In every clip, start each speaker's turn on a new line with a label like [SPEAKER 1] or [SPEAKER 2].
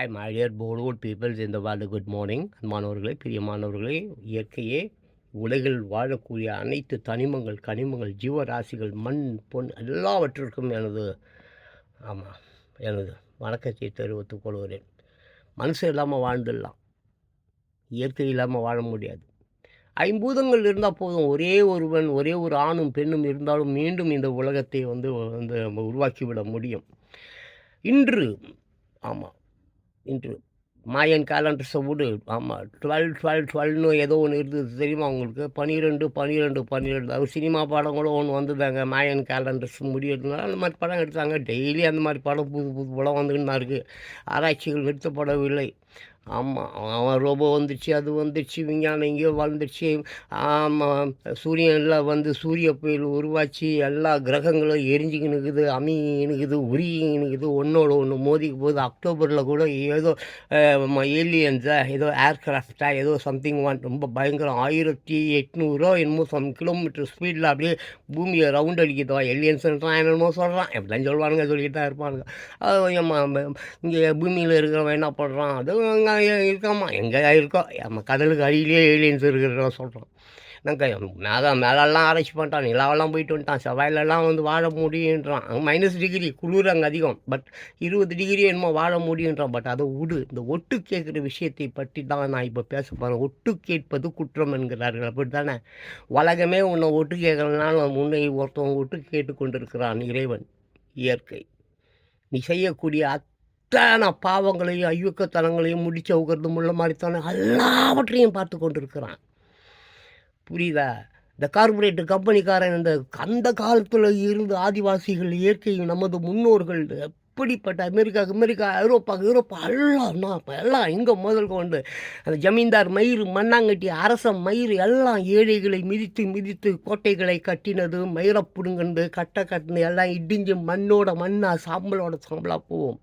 [SPEAKER 1] Hi my dear போர்டுவுட் peoples இந்த world good morning மாணவர்களே பிரியமானவர்களே இயற்கையே உலகில் வாழக்கூடிய அனைத்து தனிமங்கள் கனிமங்கள் ஜீவராசிகள் மண் பொன் எல்லாவற்றிற்கும் எனது ஆமாம் எனது வணக்கத்தை தெரிவித்துக் கொள்கிறேன். மனசு இல்லாமல் வாழ்ந்துடலாம். இயற்கை இல்லாமல் வாழ முடியாது. ஐம்பூதங்கள் இருந்தால் போதும். ஒரே ஒருவன் ஒரே ஒரு ஆணும் பெண்ணும் இருந்தாலும் மீண்டும் இந்த உலகத்தை வந்து வந்து நம்ம உருவாக்கிவிட முடியும். இன்று ஆமாம் இன்று மாயன் கேலண்டர்ஸை விடு. ஆமாம் டுவெல் டுவெல் டுவெல்னு ஏதோ ஒன்று இருந்தது தெரியுமா உங்களுக்கு? பன்னிரெண்டு பன்னிரெண்டு பன்னிரெண்டு அது சினிமா படம் கூட ஒன்று வந்ததாங்க மாயன் கேலண்டர்ஸ் முடியறதுனால அந்த மாதிரி படம் எடுத்தாங்க. டெய்லி அந்த மாதிரி படம் புது புது படம் வந்துக்கிட்டு தான் இருக்குது ஆராய்ச்சிகள் நிறுத்தப்படவில்லை ஆமாம் அவன் ரோபோ வந்துடுச்சு அது வந்துடுச்சு விஞ்ஞானம் எங்கேயோ வளர்ந்துடுச்சு ஆமாம் சூரியனில் வந்து சூரிய புயல் உருவாச்சு எல்லா கிரகங்களும் எரிஞ்சுக்கினுக்குது அமினுக்குது உருகினுக்குது ஒன்றோட ஒன்று மோதிக்கு போகுது. அக்டோபரில் கூட ஏதோ ஏலியன்ஸா ஏதோ ஏர்கிராஃப்டா ஏதோ சம்திங் ஒன் ரொம்ப பயங்கரம். ஆயிரத்தி எட்நூறுவா என்னமோ சம் கிலோமீட்டர் ஸ்பீடில் அப்படியே பூமியை ரவுண்ட் அடிக்கிறதா எலியன்ஸ்ன்றான் என்னமோ சொல்கிறான் எப்படிலாம் சொல்லுவானுங்க சொல்லிட்டு தான் இருப்பானுங்க. அது இங்கே பூமியில் இருக்கிறவன் என்ன பண்ணுறான் அதுவும் நாங்கள் இருக்கோம்மா எங்கே இருக்கோம் நம்ம கடலுக்கு அடியிலேயே ஏலியன்ஸ் இருக்கிறத சொல்கிறோம் நாங்கள் மேலே மேலெல்லாம் ஆராய்ச்சி பண்ணிட்டான் நிலாவெல்லாம் போயிட்டு வந்துட்டான் செவ்வாயிலெல்லாம் வந்து வாழ முடியுன்றான். அங்கே மைனஸ் டிகிரி குளிர் அங்கே அதிகம். பட் இருபது டிகிரி என்னமோ வாழ முடியுன்றான். பட் அதை விடு இந்த ஒட்டு கேட்குற விஷயத்தை பற்றி தான் நான் இப்போ பேச போகிறேன் ஒட்டு கேட்பது குற்றம் என்கிறார்கள். அப்படி தானே உலகமே உன்னை ஒட்டு கேட்கலனாலும் முன்னே ஒருத்தவங்க ஒட்டு கேட்டு கொண்டிருக்கிறான் இறைவன். இயற்கை. நீ செய்யக்கூடிய அத்தனை பாவங்களையும் ஐயுக்கத்தனங்களையும் முடிச்ச உகிறது முள்ள மாதிரித்தானே எல்லாவற்றையும் பார்த்து கொண்டிருக்கிறான். புரியுதா? இந்த கார்பரேட் கம்பெனிக்காரன் இந்த அந்த காலத்தில் இருந்து ஆதிவாசிகள் இயற்கை நமது முன்னோர்கள் எப்படிப்பட்ட அமெரிக்கா அமெரிக்கா ஐரோப்பா ஐரோப்பா எல்லாம் நான் எல்லாம் எங்கே முதல் கொண்டு அந்த ஜமீன்தார் மயிறு மண்ணாங்கட்டி அரச மயிறு எல்லாம் ஏழைகளை மிதித்து மிதித்து கோட்டைகளை கட்டினது மயிரை பிடுங்கினது கட்டை கட்டினது எல்லாம் இடிஞ்சு மண்ணோட மண்ணாக சாம்பலோட சாம்பலாக போவோம்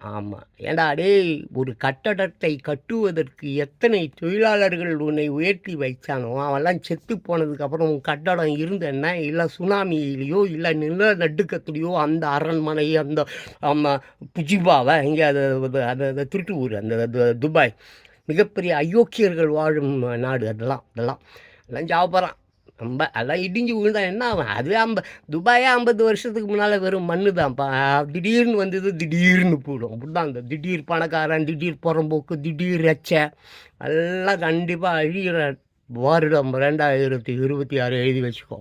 [SPEAKER 1] ஆமாம் ஏண்டா டேய் ஒரு கட்டடத்தை கட்டுவதற்கு எத்தனை தொழிலாளர்கள் உன்னை உயர்த்தி வைச்சானோ அவெல்லாம் செத்து போனதுக்கப்புறம் உன் கட்டடம் இருந்தேன்னா இல்லை சுனாமியிலையோ இல்லை நில நடுக்கத்துலேயோ அந்த அரண்மனை அந்த ஆமாம் புஜிபாவை இங்கே அது அது திருட்டு ஊர் அந்த துபாய். மிகப்பெரிய அயோக்கியர்கள் வாழும் நாடு அதெல்லாம் அதெல்லாம். எல்லாம் ஜாபரான் ரொம்ப அதான் இடிஞ்சு விழுந்தா என்ன ஆகும்? அதுவே ஐம்ப துபாயே ஐம்பது வருஷத்துக்கு முன்னால் வெறும் மண்ணு தான்ப்பா. திடீர்னு வந்தது திடீர்னு போடும் அப்படிதான் அந்த திடீர் பணக்காரன் திடீர் புறம்போக்கு திடீர் ரச்சை. எல்லாம் கண்டிப்பாக அழிகிற வருடம் ரெண்டாயிரத்தி இருபத்தி ஆறு எழுதி வச்சுக்கோ.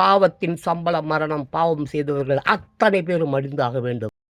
[SPEAKER 1] பாவத்தின் சம்பள மரணம் பாவம் செய்தவர்கள் அத்தனை பேரும் அடிந்தாக வேண்டும்.